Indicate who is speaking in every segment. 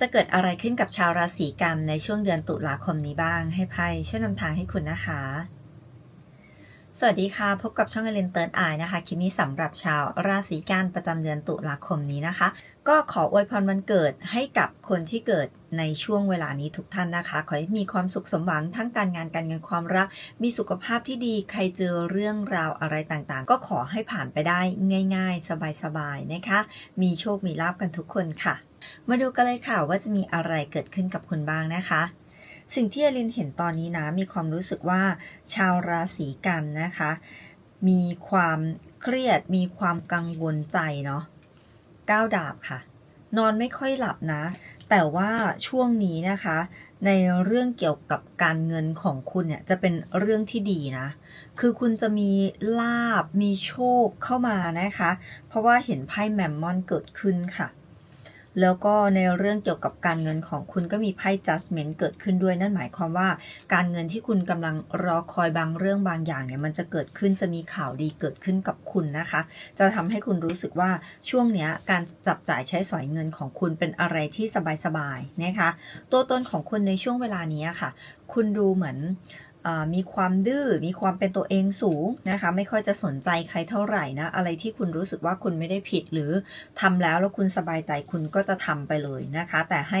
Speaker 1: จะเกิดอะไรขึ้นกับชาวราศีกันในช่วงเดือนตุลาคมนี้บ้าง ให้ไพ่ช่วยนำทางให้คุณนะคะ สวัสดีค่ะ พบกับช่องเอเลนเติร์นอายนะคะ คลิปนี้สำหรับชาวราศีกันประจำเดือนตุลาคมนี้นะคะ ก็ขออวยพรวันเกิดให้กับคนที่เกิดในช่วงเวลานี้ทุกท่านนะคะ ขอให้มีความสุขสมหวังทั้งการงานการเงินความรัก มีสุขภาพที่ดี ใครเจอเรื่องราวอะไรต่างๆ ก็ขอให้ผ่านไปได้ง่าย ๆ สบายๆนะคะ มีโชคมีลาบกันทุกคนค่ะ มาดูกันเลยค่ะว่าจะมีอะไรเกิดขึ้นกับคุณบ้างนะคะ สิ่งที่อลินเห็นตอนนี้นะ มีความรู้สึกว่าชาวราศีกันนะคะ มีความเครียด มีความกังวลใจเนาะก้าวดาบค่ะ นอนไม่ค่อยหลับนะ แต่ว่าช่วงนี้นะคะ ในเรื่องเกี่ยวกับการเงินของคุณเนี่ยจะเป็นเรื่องที่ดีนะ คือคุณจะมีลาบมีโชคเข้ามานะคะ เพราะว่าเห็นไพ่แมมมอนเกิดขึ้นค่ะ แล้วก็ในเรื่องเกี่ยวกับการเงินของคุณก็มีไพ่ judgment เกิดขึ้นด้วยนั่นหมายความว่า การเงินที่คุณกำลังรอคอยบางเรื่องบางอย่างเนี่ยมันจะเกิดขึ้นจะมีข่าวดีเกิดขึ้นกับคุณนะคะ จะทำให้คุณรู้สึกว่าช่วงเนี้ยการจับจ่ายใช้สอยเงินของคุณเป็นอะไรที่สบายๆนะคะ ตัวตนของคุณในช่วงเวลานี้ค่ะ คุณดูเหมือน มีความดื้อ มีความเป็นตัวเองสูงนะคะ ไม่ค่อยจะสนใจใครเท่าไหร่นะ อะไรที่คุณรู้สึกว่าคุณไม่ได้ผิดหรือทำแล้วแล้วคุณสบายใจคุณก็จะทำไปเลยนะคะ แต่ให้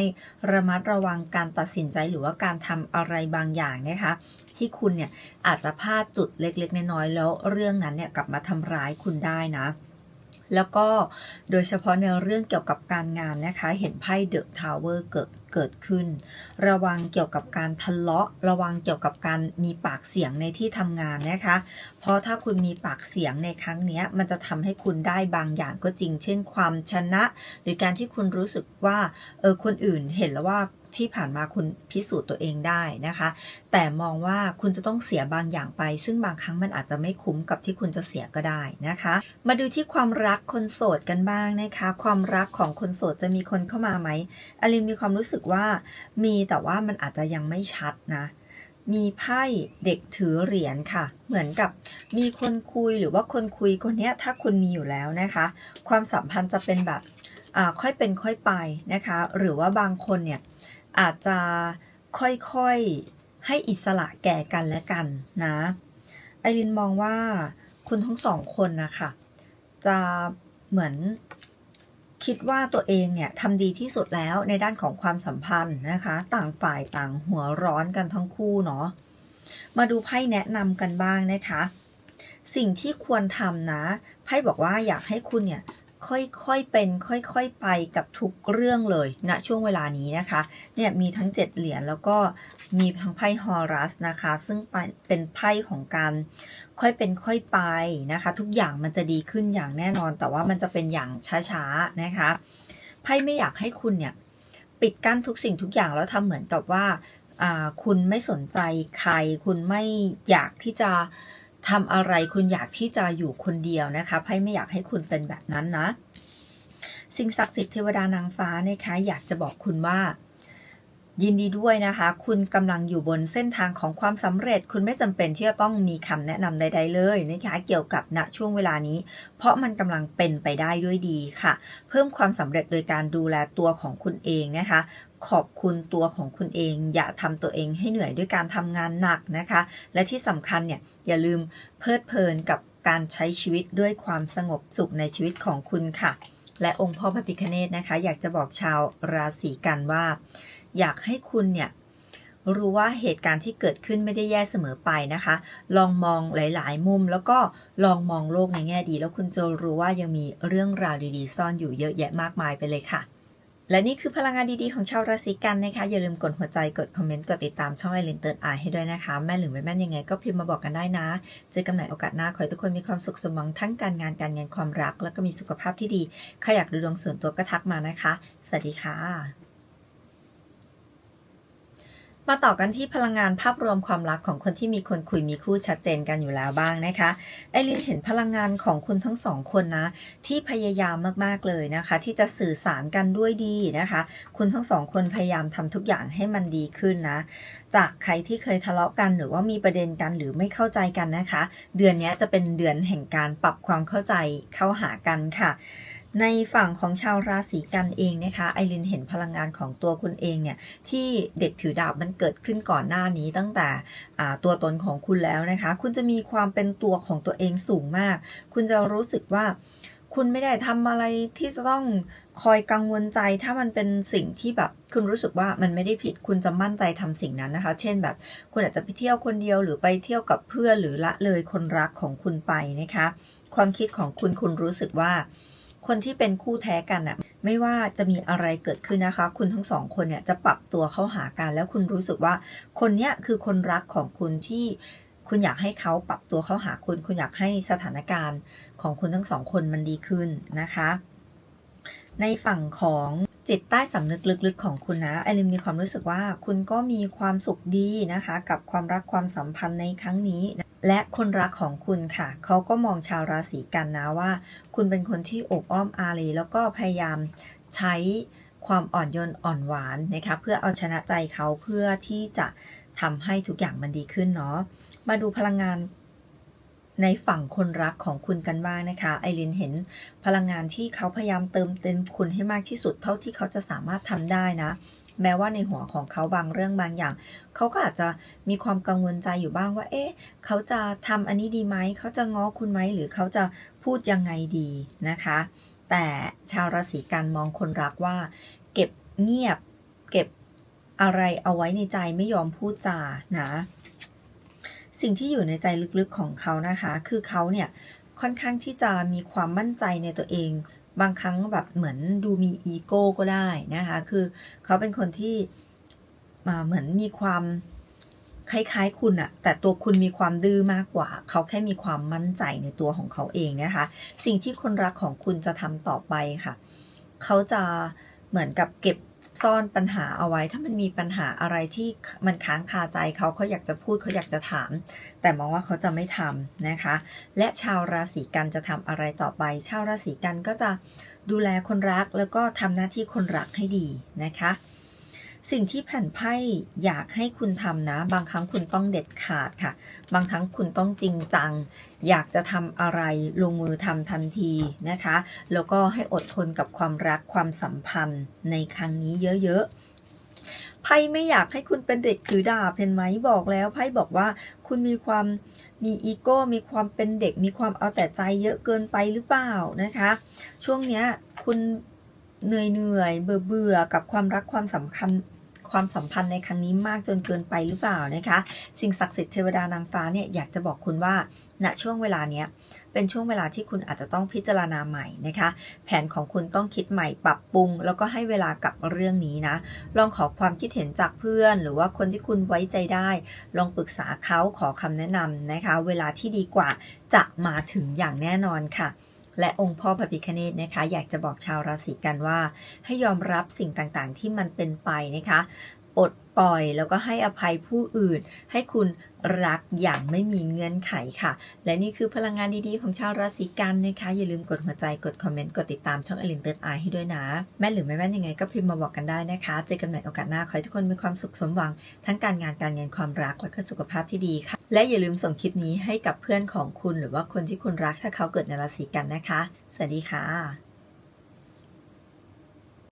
Speaker 1: ระมัดระวังการตัดสินใจหรือว่าการทำอะไรบางอย่างนะคะที่คุณเนี่ยอาจจะพลาดจุดเล็กๆ น้อยๆแล้วเรื่องนั้นเนี่ยกลับมาทำร้ายคุณได้นะ แล้วก็โดยเฉพาะในเรื่องเกี่ยวกับการงานนะคะ เห็นไพ่เดอะทาวเวอร์เกิด เกิดขึ้น ระวังเกี่ยวกับการทะเลาะ ระวังเกี่ยวกับการมีปากเสียงในที่ทำงานนะคะ เพราะถ้าคุณมีปากเสียงในครั้งนี้มันจะทำให้คุณได้บางอย่างก็จริง เช่น ความชนะ หรือการที่คุณรู้สึกว่าเออคนอื่นเห็นแล้วว่าที่ผ่านมาคุณพิสูจน์ตัวเองได้นะคะ แต่มองว่าคุณจะต้องเสียบางอย่างไป ซึ่งบางครั้งมันอาจจะไม่คุ้มกับที่คุณจะเสียก็ได้นะคะ มาดูที่ความรักคนโสดกันบ้างนะคะ ความรักของคนโสดจะมีคนเข้ามาไหมอลินมีความรู้สึกว่ามีแต่ว่ามันอาจจะยังไม่ชัดนะมีไพ่เด็กถือเหรียญค่ะ เหมือนกับมีคนคุยหรือว่าคนคุยคนนี้ถ้าคุณมีอยู่แล้วนะคะ ความสัมพันธ์จะเป็นแบบค่อยเป็นค่อยไปนะคะ หรือว่าบางคนเนี่ย อาจจะค่อยๆให้อิสระแก่กันและกันนะ ไอรินมองว่าคุณทั้งสองคนนะคะจะเหมือนคิดว่าตัวเองเนี่ยทำดีที่สุดแล้วในด้านของความสัมพันธ์นะคะ ต่างฝ่ายต่างหัวร้อนกันทั้งคู่เนาะมาดูไพ่แนะนำกันบ้างนะคะ สิ่งที่ควรทำนะไพ่บอกว่าอยากให้คุณเนี่ย ค่อยๆเป็นค่อยๆไปกับทุกเรื่องเลยณนะช่วงเวลานี้นะคะเนี่ยมีทั้ง 7 เหรียญแล้วก็มีทั้งไพ่ฮอรัสนะคะ ซึ่งเป็นไพ่ของการค่อยเป็นค่อยไปนะคะ ทุกอย่างมันจะดีขึ้นอย่างแน่นอน แต่ว่ามันจะเป็นอย่างช้าๆนะคะไพ่ไม่อยากให้คุณเนี่ยปิดกั้นทุกสิ่งทุกอย่างแล้วทำเหมือนกับว่าคุณไม่สนใจใคร คุณไม่อยากที่จะ ทำอะไรคุณอยากที่จะอยู่คนเดียวนะคะไพ่ไม่อยากให้คุณเป็นแบบนั้นนะ สิ่งศักดิ์สิทธิ์เทวดานางฟ้านะคะอยากจะบอกคุณว่า ยินดีด้วยนะคะ คุณกำลังอยู่บนเส้นทางของความสำเร็จ คุณไม่จำเป็นที่จะต้องมีคำแนะนำใด ๆ เลยนะคะ เกี่ยวกับณช่วงเวลานี้ เพราะมันกำลังเป็นไปได้ด้วยดีค่ะ เพิ่มความสำเร็จโดยการดูแลตัวของคุณเองนะคะ ขอบคุณตัวของคุณเอง อย่าทำตัวเองให้เหนื่อยด้วยการทำงานหนักนะคะ และที่สำคัญเนี่ยอย่าลืมเพลิดเพลินกับการใช้ชีวิตด้วยความสงบสุขในชีวิตของคุณค่ะ และองค์พ่อพระพิคเนตนะคะ อยากจะบอกชาวราศีกันว่า อยากให้คุณเนี่ยรู้ว่าเหตุการณ์ที่เกิดขึ้นไม่ได้แย่เสมอไปนะคะ ลองมองหลาย ๆ มุม แล้วก็ลองมองโลกในแง่ดี แล้วคุณจะรู้ว่ายังมีเรื่องราวดี ๆ ซ่อนอยู่เยอะแยะมากมายไปเลยค่ะ และนี่คือพลังงานดีๆของชาวราศีกันนะคะ อย่าลืมกดหัวใจกดคอมเมนต์กดติดตามช่องไอรินเติร์นอาให้ด้วยนะคะ แม่หรือไม่แม่ยังไงก็พิมพ์มาบอกกันได้นะ เจอกันใหม่โอกาสหน้า ขอให้ทุกคนมีความสุขสมหวังทั้งการงานการเงินความรัก แล้วก็มีสุขภาพที่ดีใครอยากดูดวงส่วนตัวก็ทักมานะคะ สวัสดีค่ะ มาต่อกันที่พลังงานภาพรวมความรักของคนที่มีคนคุยมีคู่ชัดเจนกันอยู่แล้วบ้างนะคะไอรินเห็นพลังงานของคุณทั้งสองคนนะที่พยายามมากๆเลยนะคะ ที่จะสื่อสารกันด้วยดีนะคะ คุณทั้งสองคนพยายามทำทุกอย่างให้มันดีขึ้นนะ จากใครที่เคยทะเลาะกันหรือว่ามีประเด็นกันหรือไม่เข้าใจกันนะคะ เดือนนี้จะเป็นเดือนแห่งการปรับความเข้าใจเข้าหากันค่ะในฝั่งของชาวราศีกันเองนะคะไอรินเห็นพลังงานของตัวคุณเองเนี่ยที่เด็กถือดาบมันเกิดขึ้นก่อนหน้านี้ตั้งแต่ตัวตนของคุณแล้วนะคะ คุณจะมีความเป็นตัวของตัวเองสูงมาก คุณจะรู้สึกว่าคุณไม่ได้ทำอะไรที่จะต้องคอยกังวลใจถ้ามันเป็นสิ่งที่แบบคุณรู้สึกว่ามันไม่ได้ผิดคุณจะมั่นใจทำสิ่งนั้นนะคะ เช่นแบบ คุณอาจจะไปเที่ยวคนเดียวหรือไปเที่ยวกับเพื่อนหรือละเลยคนรักของคุณไปนะคะ ความคิดของคุณคุณรู้สึกว่า คนที่เป็นคู่แท้กันน่ะไม่ว่าจะมีอะไรเกิดขึ้นนะคะ คุณทั้งสองคนเนี่ยจะปรับตัวเข้าหากัน แล้วคุณรู้สึกว่าคนเนี้ยคือคนรักของคุณที่คุณอยากให้เขาปรับตัวเข้าหาคุณ คุณอยากให้สถานการณ์ของคุณทั้งสองคนมันดีขึ้นนะคะ ในฝั่งของ จิตใต้สำนึกลึกๆของคุณนะไอรินมีความรู้สึกว่าคุณก็มีความสุขดีนะคะ กับความรักความสัมพันธ์ในครั้งนี้ และคนรักของคุณค่ะ เขาก็มองชาวราศีกันนะว่า คุณเป็นคนที่อบอ้อมอารีแล้วก็พยายามใช้ความอ่อนโยนอ่อนหวานนะคะเพื่อเอาชนะใจเขาเพื่อที่จะทำให้ทุกอย่างมันดีขึ้นเนาะมาดูพลังงาน ในฝั่งคนรักของคุณกันบ้างนะคะไอรินเห็นพลังงานที่เขาพยายามเติมเต็มคุณให้มากที่สุดเท่าที่เขาจะสามารถทำได้นะ แม้ว่าในหัวของเขาบางเรื่องบางอย่าง เขาก็อาจจะมีความกังวลใจอยู่บ้างว่า เอ๊ะ เขาจะทำอันนี้ดีไหม เขาจะง้อคุณไหม หรือเขาจะพูดยังไงดีนะคะ แต่ชาวราศีกันมองคนรักว่า เก็บเงียบ เก็บอะไรเอาไว้ในใจไม่ยอมพูดจานะ สิ่งที่อยู่ในใจลึกๆของเขานะคะ คือเขาเนี่ยค่อนข้างที่จะมีความมั่นใจในตัวเอง บางครั้งแบบเหมือนดูมีอีโก้ก็ได้นะคะ คือเขาเป็นคนที่มาเหมือนมีความคล้ายๆคุณอะแต่ตัวคุณมีความดื้อมากกว่า เขาแค่มีความมั่นใจในตัวของเขาเองนะคะ สิ่งที่คนรักของคุณจะทำต่อไปค่ะ เขาจะเหมือนกับเก็บ ซ่อนปัญหาเอาไว้ ถ้ามันมีปัญหาอะไรที่มันค้างคาใจเขาเขาอยากจะพูดเขาอยากจะถาม แต่มองว่าเขาจะไม่ทำนะคะ และชาวราศีกันจะทำอะไรต่อไป ชาวราศีกันก็จะดูแลคนรักแล้วก็ทำหน้าที่คนรักให้ดีนะคะ สิ่งที่แผ่นไพ่อยากให้คุณทำนะ บางครั้งคุณต้องเด็ดขาดค่ะ บางครั้งคุณต้องจริงจัง อยากจะทำอะไรลงมือทำทันทีนะคะ แล้วก็ให้อดทนกับความรักความสัมพันธ์ในครั้งนี้เยอะๆไพ่ไม่อยากให้คุณเป็นเด็กถือดาบเห็นไหมบอกแล้วไพ่บอกว่าคุณมีความมีอีโก้มีความเป็นเด็ก มีความเอาแต่ใจเยอะเกินไปหรือเปล่านะคะ ช่วงเนี้ยคุณเหนื่อยเหนื่อยเบื่อเบื่อกับความรักความสำคัญ ความสัมพันธ์ในครั้งนี้มากจนเกินไปหรือเปล่านะคะ สิ่งศักดิ์สิทธิ์เทวดานางฟ้าเนี่ยอยากจะบอกคุณว่าณช่วงเวลาเนี้ยเป็นช่วงเวลาที่คุณอาจจะต้องพิจารณาใหม่นะคะ แผนของคุณต้องคิดใหม่ปรับปรุง แล้วก็ให้เวลากับเรื่องนี้นะ ลองขอความคิดเห็นจากเพื่อน หรือว่าคนที่คุณไว้ใจได้ ลองปรึกษาเขาขอคำแนะนำนะคะ เวลาที่ดีกว่าจะมาถึงอย่างแน่นอนค่ะ และองค์พ่อพระพิคเนตนะคะ อยากจะบอกชาวราศีกันว่า ให้ยอมรับสิ่งต่างๆ ที่มันเป็นไปนะคะ ปลดปล่อย แล้วก็ให้อภัยผู้อื่น ให้คุณรักอย่างไม่มีเงื่อนไขค่ะ และนี่คือพลังงานดีๆ ของชาวราศีกันนะคะ อย่าลืมกดหัวใจกดคอมเมนต์ กดติดตามช่องอลินเติร์ดไอให้ด้วยนะ แม่หรือไม่แม่ยังไงก็พิมพ์มาบอกกันได้นะคะ เจอกันใหม่โอกาสหน้า ขอให้ทุกคนมีความสุขสมหวัง ทั้งการงานการเงินความรักและก็สุขภาพที่ดีค่ะ และอย่าลืมส่งคลิปนี้ให้กับเพื่อนของคุณ หรือว่าคนที่คุณรักถ้าเขาเกิดในราศีกันนะคะสวัสดีค่ะ